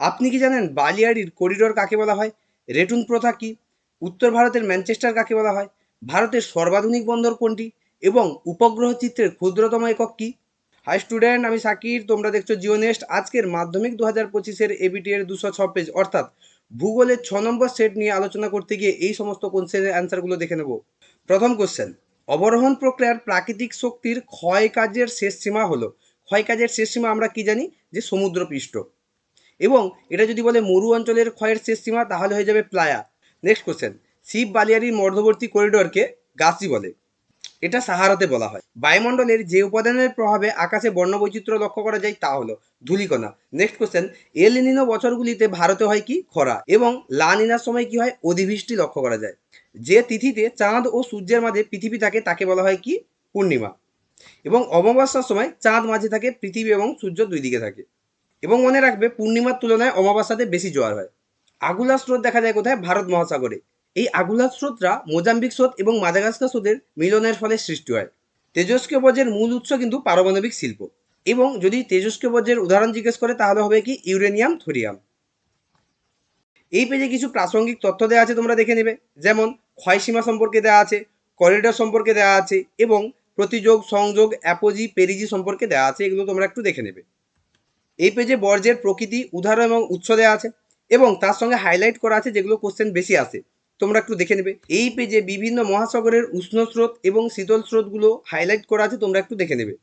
আপনি কি জানেন বালিয়াড়ির করিডোর কাকে বলা হয়? রেটুন প্রথা কি? উত্তর ভারতের ম্যানচেস্টার কাকে বলা হয়? ভারতের সর্বাধুনিক বন্দর কোনটি? এবং উপগ্রহ চিত্রের ক্ষুদ্রতম একক কি? হাই স্টুডেন্ট, আমি সাকির। তোমরা দেখছ জিও আজকের মাধ্যমিক দু হাজার পঁচিশের এবিটি এর দুশো ছ পেজ। অর্থাৎ ভূগোলের ছ নম্বর সেট নিয়ে আলোচনা করতে গিয়ে এই সমস্ত কোশ্চেনের অ্যান্সারগুলো দেখে নেব। প্রথম কোশ্চেন অবরোহণ প্রক্রিয়ার প্রাকৃতিক শক্তির ক্ষয় কাজের শেষ সীমা হলো। ক্ষয় কাজের শেষ সীমা আমরা কি জানি? যে সমুদ্রপৃষ্ঠ। এবং এটা যদি বলে মরু অঞ্চলের ক্ষয়ের শেষ সীমা, তাহলে হয়ে যাবে প্লায়া। নেক্সট কোশ্চেন শিব বালিয়ারির মধ্যবর্তী করিডোরকে গাছি বলে। এটা সাহারাতে বলা হয়। বায়ুমণ্ডলের যে উপাদানের প্রভাবে আকাশে বর্ণবৈচিত্র্য লক্ষ্য করা যায় তা হলো ধূলিকণা। নেক্সট কোশ্চেন এল নিনো বছরগুলিতে ভারতে হয় কি? খরা। এবং লা নিনার সময় কি হয়? অধিবৃষ্টি লক্ষ্য করা যায়। যে তিথিতে চাঁদ ও সূর্যের মাঝে পৃথিবী থাকে, তাকে বলা হয় কি? পূর্ণিমা। এবং অমাবস্যার সময় চাঁদ মাঝে থাকে, পৃথিবী এবং সূর্য দুই দিকে থাকে। এবং মনে রাখবে, পূর্ণিমার তুলনায় অমাবস্যাতে বেশি জোয়ার হয়। আগুলা স্রোত দেখা যায় কোথায়? ভারত মহাসাগরে। এই আগুলা স্রোতরা মোজাম্বিক স্রোত এবং মাদাগাস্কার স্রোতের মিলনের ফলে সৃষ্টি হয়। তেজস্ক্রিয় বজ্রের মূল উৎস কিন্তু পারমাণবিক শিল্প। এবং যদি তেজস্ক্রিয় বজ্রের উদাহরণ জিজ্ঞেস করে, তাহলে হবে কি? Uranium, thorium. এই পেজে কিছু প্রাসঙ্গিক তথ্য দেওয়া আছে, তোমরা দেখে নেবে। যেমন, ক্ষয়সীমা সম্পর্কে দেওয়া আছে, করিডোর সম্পর্কে দেওয়া আছে এবং প্রতিযোগ, সংযোগ, অ্যাপোজি, পেরিজি সম্পর্কে দেওয়া আছে, এগুলো তোমরা একটু দেখে নেবে। এই পেজে বর্জ্যের প্রকৃতি, উদাহরণ এবং উৎস দেওয়া আছে এবং তার সঙ্গে হাইলাইট করা আছে যেগুলো কোশ্চেন বেশি আসে। তোমরা একটু দেখে নেবে। এই পেজে বিভিন্ন মহাসাগরের উষ্ণ স্রোত এবং শীতল স্রোতগুলো হাইলাইট করা আছে, তোমরা একটু দেখে নেবে।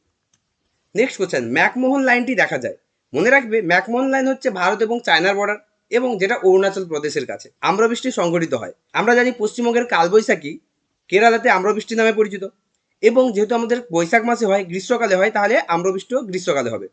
নেক্সট কোশ্চেন ম্যাকমোহন লাইনটি দেখা যায়। মনে রাখবে, ম্যাকমোহন লাইন হচ্ছে ভারত এবং চায়নার বর্ডার এবং যেটা অরুণাচল প্রদেশের কাছে। আম্রবৃষ্টি সংঘটিত হয়। আমরা জানি পশ্চিমবঙ্গের কালবৈশাখী কেরালাতে আম্রবৃষ্টি নামে পরিচিত। এবং যেহেতু আমাদের বৈশাখ মাসে হয়, গ্রীষ্মকালে হয়, তাহলে আম্রবৃষ্টিও গ্রীষ্মকালে হবে।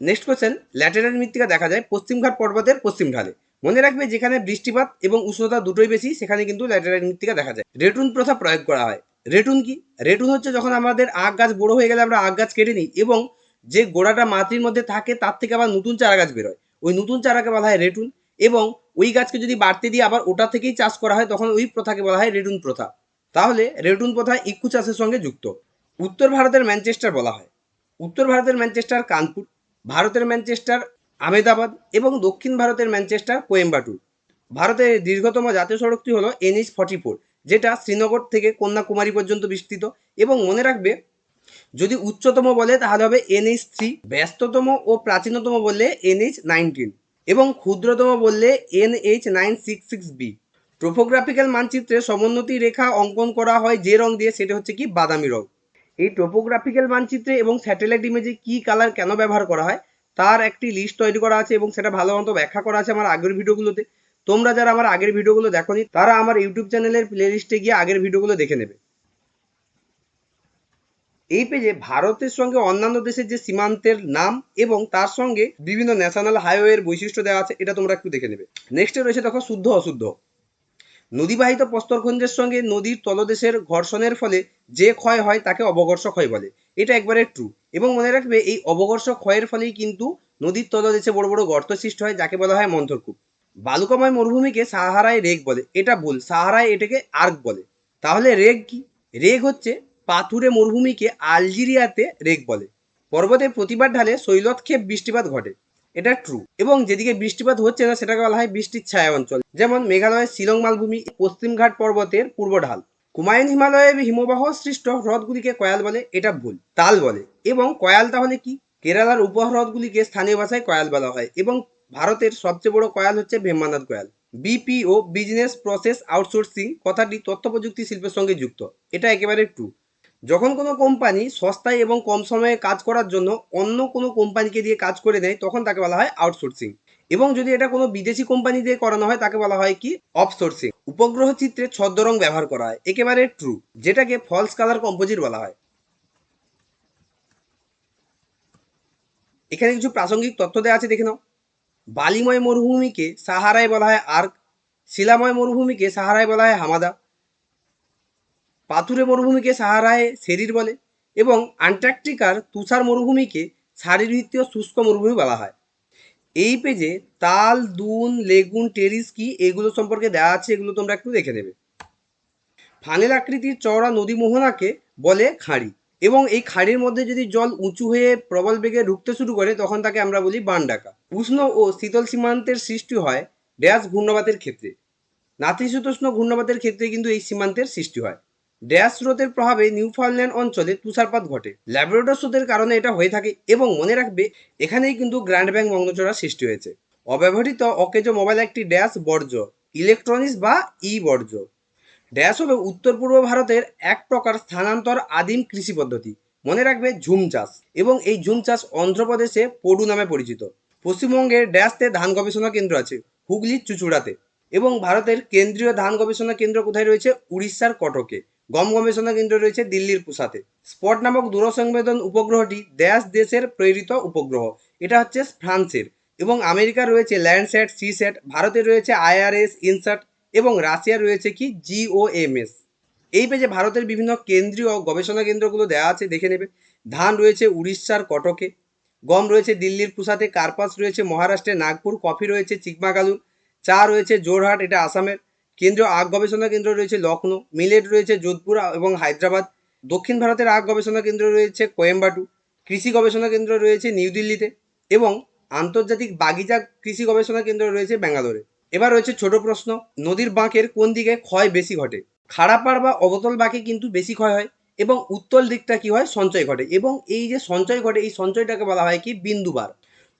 নেক্সট কোশ্চেন ল্যাটেরাইট মৃত্তিকা দেখা যায় পশ্চিমঘাট পর্বতের পশ্চিম ঢালে। মনে রাখবে যেখানে বৃষ্টিপাত এবং উষ্ণতা দুটোই বেশি, সেখানে কিন্তু ল্যাটেরাইট মৃত্তিকা দেখা যায়। রেটুন প্রথা প্রয়োগ করা হয়। রেটুন কি? রেটুন হচ্ছে যখন আমাদের আখ গাছ বড় হয়ে গেলে আমরা আখ গাছ কেটে নিই এবং যে গোড়াটা মাটির মধ্যে থাকে তার থেকে আবার নতুন চারা গাছ বেরোয় ওই নতুন চারাকে বলা হয় রেটুন এবং ওই গাছকে যদি বাড়তে দিয়ে আবার ওটা থেকেই চাষ করা হয়, তখন ওই প্রথাকে বলা হয় রেটুন প্রথা। তাহলে রেটুন প্রথা ইক্ষু চাষের সঙ্গে যুক্ত। উত্তর ভারতের ম্যানচেস্টার বলা হয়। উত্তর ভারতের ম্যানচেস্টার, কানপুর। ভারতের ম্যানচেস্টার, আহমেদাবাদ এবং দক্ষিণ ভারতের ম্যানচেস্টার, কোয়েম্বাটুর। ভারতের দীর্ঘতম জাতীয় সড়কটি হলো এনএইচ ফর্টি ফোর, যেটা শ্রীনগর থেকে কন্যাকুমারী পর্যন্ত বিস্তৃত এবং মনে রাখবে, যদি উচ্চতম বলে তাহলে হবে এনএইচ থ্রি, ব্যস্ততম ও প্রাচীনতম বললে এনএইচ নাইনটিন এবং ক্ষুদ্রতম বললে NH nine six six B. Topographical মানচিত্রে সমোন্নতি রেখা অঙ্কন করা হয় যে রং দিয়ে, সেটা হচ্ছে কি? বাদামি রং। এই টোপোগ্রাফিক্যাল মানচিত্রে এবং স্যাটেলাইট ইমেজে কি কালার কেন ব্যবহার করা হয়, তার একটি লিস্ট তৈরি করা আছে এবং সেটা ভালো মতো ব্যাখ্যা করা আছে আমার আগের ভিডিওগুলোতে। তোমরা যারা আমার আগের ভিডিওগুলো দেখোনি, তারা আমার ইউটিউব চ্যানেলের প্লে লিস্টে গিয়ে আগের ভিডিওগুলো দেখে নেবে। এই পেজে ভারতের সঙ্গে অন্যান্য দেশের যে সীমান্তের নাম এবং তার সঙ্গে বিভিন্ন ন্যাশনাল হাইওয়ের বৈশিষ্ট্য দেওয়া আছে, এটা তোমরা একটু দেখে নেবে। নেক্সটে রয়েছে দেখো শুদ্ধ অশুদ্ধ নদীবাহিত প্রস্তরখণ্ডের সঙ্গে নদীর তলদেশের ঘর্ষণের ফলে যে ক্ষয় হয় তাকে অবঘর্ষ ক্ষয় বলে। এটা একবারে ট্রু এবং মনে রাখবে, এই অবঘর্ষ ক্ষয়ের ফলেই কিন্তু নদীর তলদেশে বড় বড় গর্ত সৃষ্টি হয়, যাকে বলা হয় মন্থরকূপ। বালুকাময় মরুভূমিকে সাহারায় রেগ বলে। এটা ভুল। সাহারায় এটাকে আর্ক বলে। তাহলে রেগ কি? রেগ হচ্ছে পাথুরে মরুভূমিকে আলজেরিয়াতে রেগ বলে। পর্বতের প্রতিবার ঢালে শৈলতক্ষেপ বৃষ্টিপাত ঘটে। এটা ট্রু এবং যেদিকে বৃষ্টিপাত হচ্ছে না, সেটাকে বলা হয় বৃষ্টির ছায়া অঞ্চল। যেমন মেঘালয়ের শিলং মালভূমি পশ্চিমঘাট পর্বতের পূর্ব ঢাল। কুমায়ুন হিমালয়ে হিমবাহ সৃষ্ট হ্রদগুলিকে কয়াল বলে, এটা ভুল। তাল বলে। এবং কয়াল তাহলে কি? কেরালার উপহ্রদগুলিকে স্থানীয় ভাষায় কয়াল বলা হয়। এবং ভারতের সবচেয়ে বড় কয়াল হচ্ছে ভেম্বানাথ কয়াল। বিপিও, বিজনেস প্রসেস আউটসোর্সিং কথাটি তথ্য প্রযুক্তি শিল্পের সঙ্গে যুক্ত। এটা একেবারে ট্রু যখন কোনো কোম্পানি সস্তায় এবং কম সময়ে কাজ করার জন্য অন্য কোনো কোম্পানিকে দিয়ে কাজ করে নেয়, তখন তাকে বলা হয় আউটসোর্সিং এবং যদি এটা কোনো বিদেশি কোম্পানি দিয়ে করানো হয়, তাকে বলা হয় কি? অফসোর্সিং উপগ্রহ চিত্রে ছদ্মরং ব্যবহার করা হয়। একেবারে ট্রু যেটাকে ফলস কালার কম্পোজিট বলা হয়। এখানে কিছু প্রাসঙ্গিক তথ্য দেওয়া আছে, দেখে নাও। বালিময় মরুভূমিকে সাহারায় বলা হয় আর্ক, শিলাময় মরুভূমিকে সাহারায় বলা হয় হামাদা। পাথুরে মরুভূমিকে সাহারায় শরীর বলে এবং আন্টার্কটিকার তুষার মরুভূমিকে শারীরবৃত্তীয় শুষ্ক মরুভূমি বলা হয়। এই পেজে তাল দুন লেগুন, টেরিস কি এগুলো সম্পর্কে দেওয়া আছে এগুলো তোমরা একটু দেখে নেবে। ফানেল আকৃতির চওড়া নদী মোহনাকে বলে খাঁড়ি এবং এই খাঁড়ির মধ্যে যদি জল উঁচু হয়ে প্রবল বেগে ঢুকতে শুরু করে তখন তাকে আমরা বলি বান ডাকা উষ্ণ ও শীতল সীমান্তের সৃষ্টি হয় ড্যাশ ঘূর্ণবাতের ক্ষেত্রে। নাতিশীতোষ্ণ ঘূর্ণবাতের ক্ষেত্রে কিন্তু এই সীমান্তের সৃষ্টি হয়। ড্যাশ স্রোতের প্রভাবে নিউফাউন্ডল্যান্ড অঞ্চলে তুষারপাত ঘটে। ল্যাবরেটর স্রোতের কারণে এটা হয়ে থাকে এবং মনে রাখবে, এখানেই কিন্তু গ্র্যান্ড ব্যাং মগ্নচড়া সৃষ্টি হয়েছে। অব্যবহৃত অকেজ মোবাইল একটি ড্যাশ বর্জ্য, ইলেকট্রনিক্স বা ই বর্জ্য ড্যাশ হলো উত্তর পূর্ব ভারতের এক প্রকার স্থানান্তর আদিম কৃষি পদ্ধতি। মনে রাখবে ঝুম চাষ এবং এই ঝুম চাষ অন্ধ্রপ্রদেশে পডু নামে পরিচিত। পশ্চিমবঙ্গের ড্যাশতে ধান গবেষণা কেন্দ্র আছে হুগলির চুচুড়াতে। এবং ভারতের কেন্দ্রীয় ধান গবেষণা কেন্দ্র কোথায় রয়েছে? উড়িষ্যার কটকে। গম গবেষণা কেন্দ্র রয়েছে দিল্লির পুসাতে। স্পট নামক দূরসংবেদন উপগ্রহটি ড্যাশ দেশের প্রেরিত উপগ্রহ। এটা হচ্ছে ফ্রান্সের। এবং আমেরিকার রয়েছে ল্যান্ডস্যাট সিস্যাট ভারতে রয়েছে আইআরএস ইনসাট এবং রাশিয়ার রয়েছে কি জিওএমএস। এই পেজে ভারতের বিভিন্ন কেন্দ্রীয় গবেষণা কেন্দ্রগুলো দেওয়া আছে, দেখে নেবে। ধান রয়েছে উড়িষ্যার কটকে। গম রয়েছে দিল্লির পুসাতে। কার্পাস রয়েছে মহারাষ্ট্রের নাগপুর। কফি রয়েছে চিকমাগালুর চা রয়েছে জোরহাট। এটা আসামের। কেন্দ্রীয় আগ গবেষণা কেন্দ্র রয়েছে লখনৌ মিলেট রয়েছে যোধপুর এবং হায়দ্রাবাদ, দক্ষিণ ভারতের আগ গবেষণা কেন্দ্র রয়েছে কোয়েম্বাটু কৃষি গবেষণা কেন্দ্র রয়েছে নিউ দিল্লিতে এবং আন্তর্জাতিক বাগিচা কৃষি গবেষণা কেন্দ্র রয়েছে ব্যাঙ্গালোরে। এবার রয়েছে ছোট প্রশ্ন, নদীর বাঁকের কোন দিকে ক্ষয় বেশি ঘটে? খাড়াপাড় বা অবতল বাঁকে কিন্তু বেশি ক্ষয় হয় এবং উত্তল দিকটা কি হয়? সঞ্চয় ঘটে এবং এই যে সঞ্চয় ঘটে, এই সঞ্চয়টাকে বলা হয় কি? বিন্দুবার।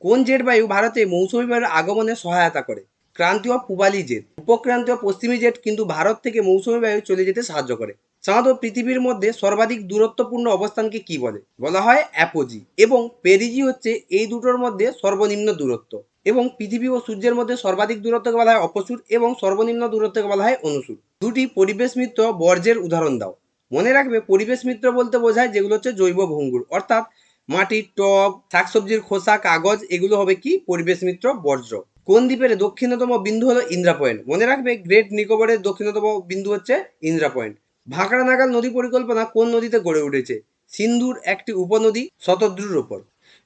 কোন জেট বায়ু ভারতে মৌসুমী বায়ুর আগমনে সহায়তা করে? ক্রান্তীয় পূবালি জেট। উপক্রান্তীয় পশ্চিমী জেট কিন্তু ভারত থেকে মৌসুমী বায়ু চলে যেতে সাহায্য করে। সাধারণত পৃথিবীর মধ্যে সর্বাধিক দূরত্বপূর্ণ অবস্থানকে কি বলে? বলা হয় অ্যাপোজি এবং পেরিজি হচ্ছে এই দুটোর মধ্যে সর্বনিম্ন দূরত্ব এবং পৃথিবী ও সূর্যের মধ্যে সর্বাধিক দূরত্বকে বলা হয় অপসূর এবং সর্বনিম্ন দূরত্বকে বলা হয় অনুসূর। দুটি পরিবেশ মিত্র বর্জ্যের উদাহরণ দাও। মনে রাখবে পরিবেশ মিত্র বলতে বোঝায় যেগুলো হচ্ছে জৈব ভঙ্গুর। অর্থাৎ মাটির টব, শাকসবজির খোসা, কাগজ, এগুলো হবে কি? পরিবেশ মিত্র বর্জ্য। কোন দ্বীপের দক্ষিণতম বিন্দু হলো ইন্দ্রা পয়েন্ট? মনে রাখবে গ্রেট নিকোবরের দক্ষিণতম বিন্দু হচ্ছে ইন্দ্রা পয়েন্ট। ভাঁকড়া নাগাল নদী পরিকল্পনা কোন নদীতে গড়ে উঠেছে? সিন্ধুর একটি উপনদী শতদ্রুর ওপর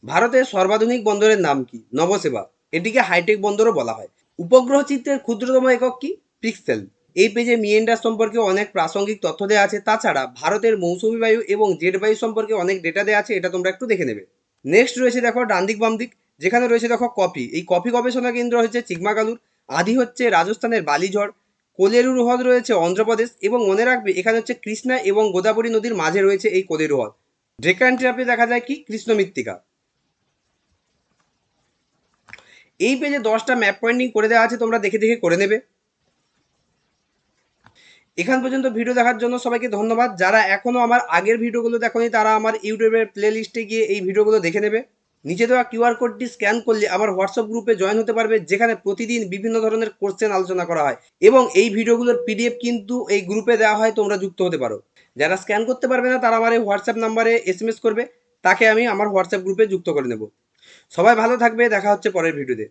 ভারতের সর্বাধুনিক বন্দরের নাম কি? নবসেবা। এটিকে হাইটেক বন্দরও বলা হয়। উপগ্রহ চিত্রের ক্ষুদ্রতম একক কি? পিক্সেল। এই পেজে মিয়েন্ডার সম্পর্কে অনেক প্রাসঙ্গিক তথ্য দেওয়া আছে। তাছাড়া ভারতের মৌসুমী বায়ু এবং জেট বায়ু সম্পর্কে অনেক ডেটা দেওয়া আছে, এটা তোমরা একটু দেখে নেবে। নেক্সট রয়েছে দেখো ডান দিক বাম দিক যেখানে রয়েছে দেখো কফি এই কফি গবেষণা কেন্দ্র হচ্ছে চিকমাগালুর আদি হচ্ছে রাজস্থানের বালিঝড় কোলেরু হ্রদ রয়েছে অন্ধ্রপ্রদেশ এবং মনে রাখবে এখানে হচ্ছে কৃষ্ণা এবং গোদাবরী নদীর মাঝে রয়েছে এই কোলেরু হ্রদ ডেকান ট্র্যাপে দেখা যায় কি? কৃষ্ণ মৃত্তিকা। এই পেজে দশটা ম্যাপ পয়েন্টিং করে দেওয়া আছে, তোমরা দেখে দেখে করে নেবে। এখান পর্যন্ত ভিডিও দেখার জন্য সবাইকে ধন্যবাদ। যারা এখনও আমার আগের ভিডিওগুলো দেখোনি, তারা আমার ইউটিউবের প্লে লিস্টে গিয়ে এই ভিডিওগুলো দেখে নেবে। নিচে দেওয়া কিউআর কোডটি স্ক্যান করলে আমার হোয়াটসঅ্যাপ গ্রুপে জয়েন হতে পারবে, যেখানে প্রতিদিন বিভিন্ন ধরনের কোশ্চেন আলোচনা করা হয় এবং এই ভিডিওগুলোর পিডিএফ কিন্তু এই গ্রুপে দেওয়া হয়, তোমরা যুক্ত হতে পারো। যারা স্ক্যান করতে পারবে না, তারা আমার এই হোয়াটসঅ্যাপ নাম্বারে এসএমএস করবে, তাকে আমি আমার হোয়াটসঅ্যাপ গ্রুপে যুক্ত করে নেব। সবাই ভালো থাকবে, দেখা হচ্ছে পরের ভিডিওতে